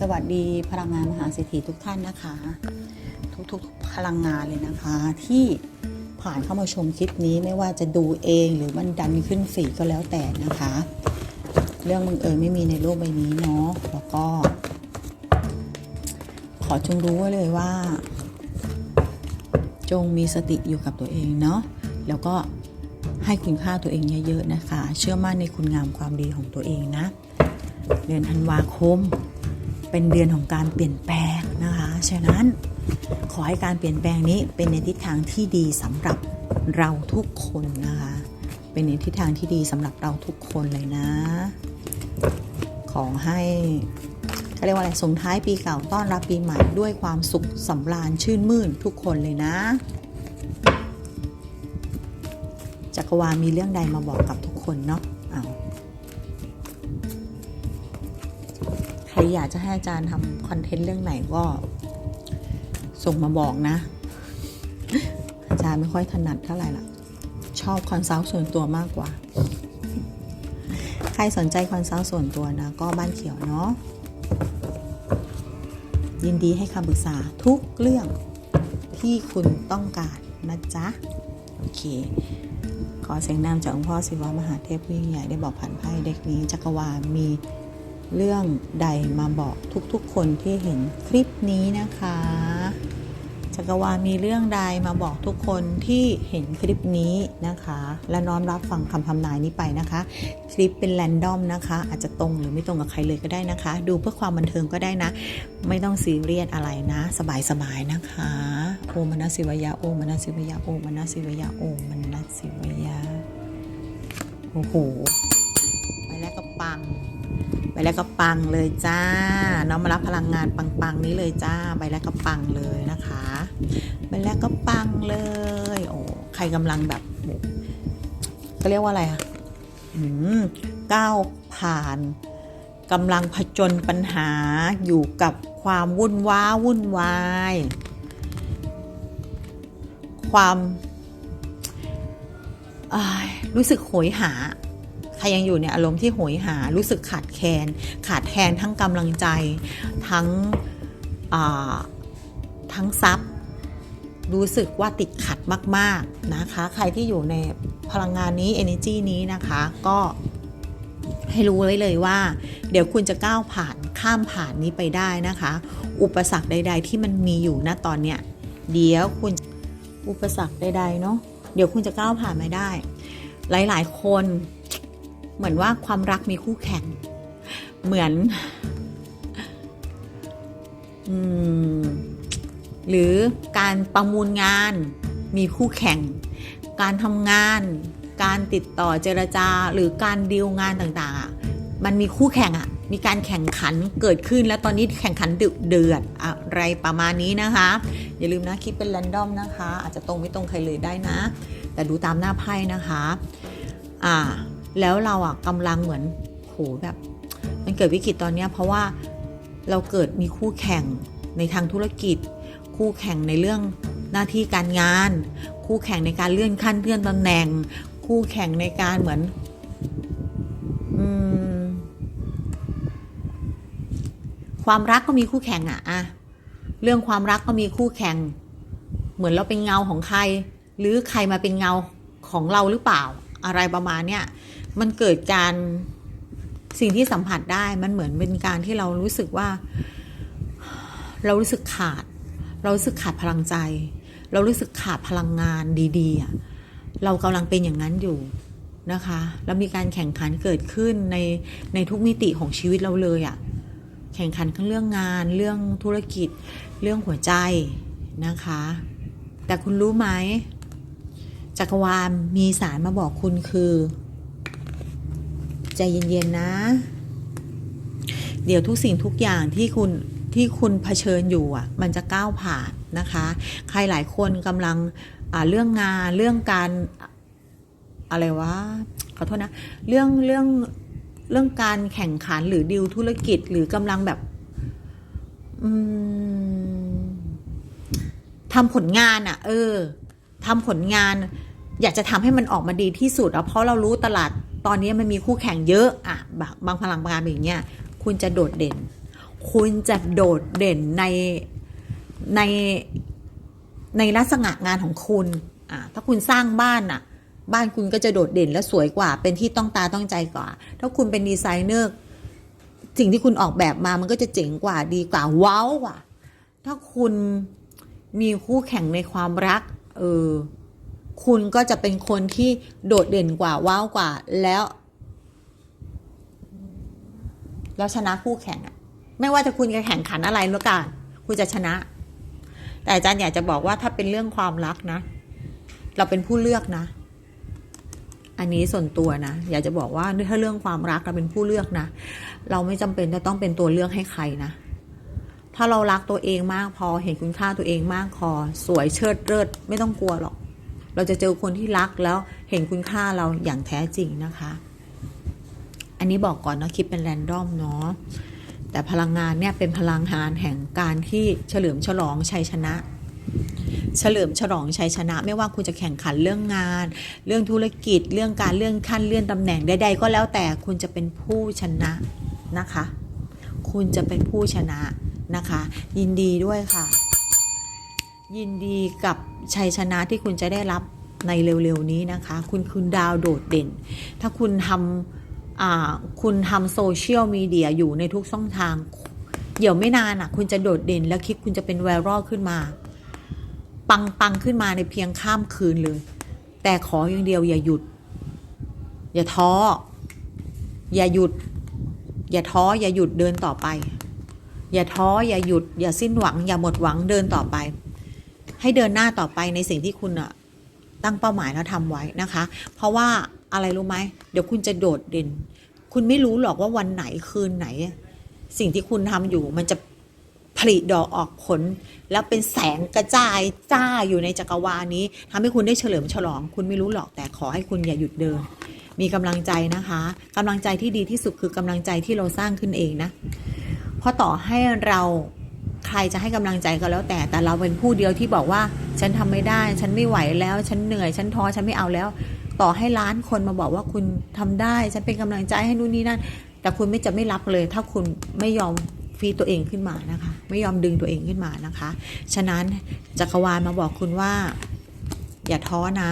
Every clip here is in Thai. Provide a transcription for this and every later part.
สวัสดีพลังงานมหาเศรษฐีทุกท่านนะคะ ทุกๆพลังงานเลยนะคะ ที่ผ่านเข้ามาชมคลิปนี้ไม่ว่าจะดูเองหรือมันดันขึ้นฟีก็แล้วแต่นะคะ เรื่องบังเอิญไม่มีในโลกใบนี้เนาะแล้วก็ ขอจงรู้ไว้เลยว่า จงมีสติอยู่กับตัวเองเนาะแล้วก็ให้คุณค่าตัวเองเยอะๆนะคะ เชื่อมั่นในคุณงามความดีของตัวเองนะ เดือนธันวาคม เป็นเดือนของการเปลี่ยนแปลงนะคะ ฉะนั้นขอให้การเปลี่ยนแปลงนี้เป็นในทิศทางที่ดีสำหรับเราทุกคนนะคะ เป็นในทิศทางที่ดีสำหรับเราทุกคนเลยนะ ขอให้เขาเรียกว่าอะไรส่งท้ายปีเก่าต้อนรับปีใหม่ด้วยความสุขสำราญชื่นมื่นทุกคนเลยนะ จักรวาลมีเรื่องใดมาบอกกับทุกคนเนาะ ใครอยากจะให้อาจารย์ทำคอนเทนต์เรื่องไหนก็ ส่งมาบอกนะ อาจารย์ไม่ค่อยถนัดเท่าไหร่ล่ะชอบคอนซัลท์ส่วนตัวมากกว่า ใครสนใจคอนซัลท์ส่วนตัวนะ ก็บ้านเขียวเนาะยินดีให้คำปรึกษาทุกเรื่องที่คุณต้องการนะจ๊ะ โอเค ขอเสียงนามจากองค์พ่อศิวะมหาเทพผู้ยิ่งใหญ่ได้บอกผ่านไพ่เด็กนี้จักรวาลมี เรื่องใดมาบอกทุกๆ คนที่เห็นคลิปนี้นะคะ จักรวาลมีเรื่องใดมาบอกทุกคนที่เห็นคลิปนี้นะคะ และน้อมรับฟังคำทำนายนี้ไปนะคะ คลิปเป็นแรนดอมนะคะ อาจจะตรงหรือไม่ตรงกับใครเลยก็ได้นะคะ ดูเพื่อความบันเทิงก็ได้นะ ไม่ต้องซีเรียสอะไรนะ สบายๆนะคะโอมนัสิวยาโอมนัสิวยาโอมนัสิวยาโอมนัสสิวยาโอ้โหไปแล้วก็ปัง ไปแล้วก็ปังเลยจ้า น้องมารับพลังงานปังๆนี้เลยจ้าไปแล้วก็ปังเลยนะคะไปแล้วก็ปังเลย โอ้ ใครกำลังแบบก็เรียกว่าอะไรอะอืมก้าวผ่านกำลังผจญปัญหาอยู่กับความวุ่นว้าวุ่นวาย ความรู้สึกโหยหา ใครยังอยู่ในอารมณ์ที่โหยหารู้สึกขาดแคลนขาดแคลนทั้งกำลังใจ ทั้งทั้งทรัพย์ รู้สึกว่าติดขัดมาก ๆ นะคะ ใครที่อยู่ในพลังงานนี้ energy นี้นะคะ ก็ให้รู้ไว้เลยว่า เดี๋ยวคุณจะก้าวผ่านข้ามผ่านนี้ไปได้นะคะ อุปสรรคใด ๆ ที่มันมีอยู่ณตอนเนี้ยเดี๋ยวคุณอุปสรรคใดๆเนาะเดี๋ยวคุณจะก้าวผ่านมาได้ หลายๆ คน เหมือนว่าความรักมีคู่แข่ง เหมือนอืมหรือการประมูลงานมีคู่แข่ง การทำงาน การติดต่อเจรจา หรือการดีลงานต่างๆ มันมีคู่แข่งอะมีการแข่งขันเกิดขึ้นแล้วตอนนี้แข่งขันดุเดือดอะไรประมาณนี้นะคะ อย่าลืมนะคิดเป็นแรนดอมนะคะ อาจจะตรงไม่ตรงใครเลยได้นะ แต่ดูตามหน้าไพ่นะคะ อ่า แล้วเราอะกำลังเหมือนโหแบบ มันเกิดวิกฤตตอนเนี้ยเพราะว่าเราเกิดมีคู่แข่งในทางธุรกิจ คู่แข่งในเรื่องหน้าที่การงาน คู่แข่งในการเลื่อนขั้นเลื่อนตำแหน่ง คู่แข่งในการเหมือนอืมความรักก็มีคู่แข่งอะอะเรื่องความรักก็มีคู่แข่ง เหมือนเราเป็นเงาของใคร หรือใครมาเป็นเงาของเราหรือเปล่า อะไรประมาณเนี้ย มันเกิดการสิ่งที่สัมผัสได้มันเหมือนเป็นการที่เรารู้สึกว่า เรารู้สึกขาด เรารู้สึกขาดพลังใจ เรารู้สึกขาดพลังงานดีๆอะเรากำลังเป็นอย่างนั้นอยู่นะคะแล้วมีการแข่งขันเกิดขึ้นในในทุกมิติของชีวิตเราเลยอะแข่งขันทั้งเรื่องงานเรื่องธุรกิจ เรื่องหัวใจนะคะ แต่คุณรู้ไหมจักรวาลมีสารมาบอกคุณคือ ใจเย็นๆนะ เดี๋ยวทุกสิ่งทุกอย่างที่คุณที่คุณเผชิญอยู่อะ มันจะก้าวผ่านนะคะ ใครหลายคนกำลังเรื่องงานเรื่องการอะไรวะขอโทษนะ เรื่องเรื่องเรื่องการแข่งขันหรือดิวธุรกิจหรือกำลังแบบอืมทำผลงานอะ เออทำผลงาน อยากจะทำให้มันออกมาดีที่สุดอะเพราะเรารู้ตลาด ตอนนี้มันมีคู่แข่งเยอะอะบางบางพลังงานแบบเนี้ยคุณจะโดดเด่น คุณจะโดดเด่นในในในลักษณะงานของคุณอ่าถ้าคุณสร้างบ้านอะบ้านคุณก็จะโดดเด่นและสวยกว่า เป็นที่ต้องตาต้องใจกว่า ถ้าคุณเป็นดีไซเนอร์สิ่งที่คุณออกแบบมามันก็จะเจ๋งกว่าดีกว่าว้าวกว่า ถ้าคุณมีคู่แข่งในความรัก เออ คุณก็จะเป็นคนที่โดดเด่นกว่าว้าวกว่าแล้ว แล้วชนะคู่แข่งอะไม่ว่าจะคุณจะแข่งขันอะไรแล้วกันคุณจะชนะ แต่อาจารย์อยากจะบอกว่าถ้าเป็นเรื่องความรักนะ เราเป็นผู้เลือกนะ อันนี้ส่วนตัวนะ อยากจะบอกว่าถ้าเรื่องความรักเราเป็นผู้เลือกนะ เราไม่จำเป็นจะต้องเป็นตัวเลือกให้ใครนะถ้าเรารักตัวเองมากพอเห็นคุณค่าตัวเองมากพอสวยเชิดเลิศไม่ต้องกลัวหรอก เราจะเจอคนที่รักแล้วเห็นคุณค่าเราอย่างแท้จริงนะคะ อันนี้บอกก่อนนะคิดเป็นแรนดอมเนาะแต่พลังงานเนี่ยเป็นพลังงานแห่งการที่เฉลิมฉลองชัยชนะ เฉลิมฉลองชัยชนะ ไม่ว่าคุณจะแข่งขันเรื่องงาน เรื่องธุรกิจ เรื่องการเลื่อนขั้นเลื่อนตำแหน่งใดๆก็แล้วแต่คุณจะเป็นผู้ชนะนะคะ คุณจะเป็นผู้ชนะนะคะ ยินดีด้วยค่ะ ยินดีกับชัยชนะที่คุณจะได้รับในเร็วๆนี้นะคะ คุณคุณดาวโดดเด่น ถ้าคุณทำคุณทำโซเชียลมีเดียอยู่ในทุกช่องทาง เดี๋ยวไม่นานอะ คุณจะโดดเด่น แล้วคลิปคุณจะเป็นไวรัลขึ้นมา ปังปังขึ้นมาในเพียงข้ามคืนเลย แต่ขออย่างเดียวอย่าหยุด อย่าท้อ อย่าหยุด อย่าท้ออย่าหยุดเดินต่อไป อย่าท้ออย่าหยุด อย่าสิ้นหวัง อย่าหมดหวังเดินต่อไป ให้เดินหน้าต่อไปในสิ่งที่คุณอะตั้งเป้าหมายแล้วทำไว้นะคะ เพราะว่าอะไรรู้ไหมเดี๋ยวคุณจะโดดเด่น คุณไม่รู้หรอกว่าวันไหนคืนไหน สิ่งที่คุณทำอยู่มันจะผลิดอกออกผล แล้วเป็นแสงกระจายจ้าอยู่ในจักรวาลนี้ทำให้คุณได้เฉลิมฉลอง คุณไม่รู้หรอกแต่ขอให้คุณอย่าหยุดเดิน มีกำลังใจนะคะกำลังใจที่ดีที่สุดคือกำลังใจที่เราสร้างขึ้นเองนะเพราะต่อให้เรา ใครจะให้กำลังใจก็แล้วแต่แต่เราเป็นผู้เดียวที่บอกว่า ฉันทำไม่ได้ ฉันไม่ไหวแล้ว ฉันเหนื่อย ฉันท้อฉันไม่เอาแล้ว ต่อให้ล้านคนมาบอกว่าคุณทำได้ ฉันเป็นกำลังใจให้นู่นนี่นั่น แต่คุณไม่จะไม่รับเลย ถ้าคุณไม่ยอมฟีตัวเองขึ้นมานะคะ ไม่ยอมดึงตัวเองขึ้นมานะคะ ฉะนั้นจักรวาลมาบอกคุณว่า อย่าท้อนะ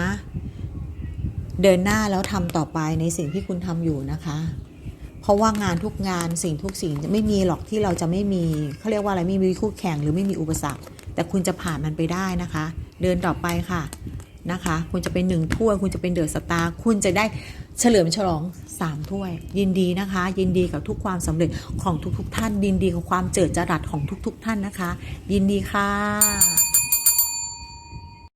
เดินหน้าแล้วทำต่อไปในสิ่งที่คุณทำอยู่นะคะ เพราะว่างานทุกงานสิ่งทุกสิ่งจะไม่มีหรอกที่เราจะไม่มีเขาเรียกว่าอะไรไม่มีคู่แข่งหรือไม่มีอุปสรรค แต่คุณจะผ่านมันไปได้นะคะ เดินต่อไปค่ะนะคะ คุณจะเป็นหนึ่งถ้วยคุณจะเป็นเดอะสตาร์คุณจะได้เฉลิมฉลองสามถ้วย ยินดีนะคะ ยินดีกับทุกความสำเร็จของทุกๆทท่านยินดีกับความเจิดจรัสของทุก ๆ ท่านนะคะ ยินดีค่ะ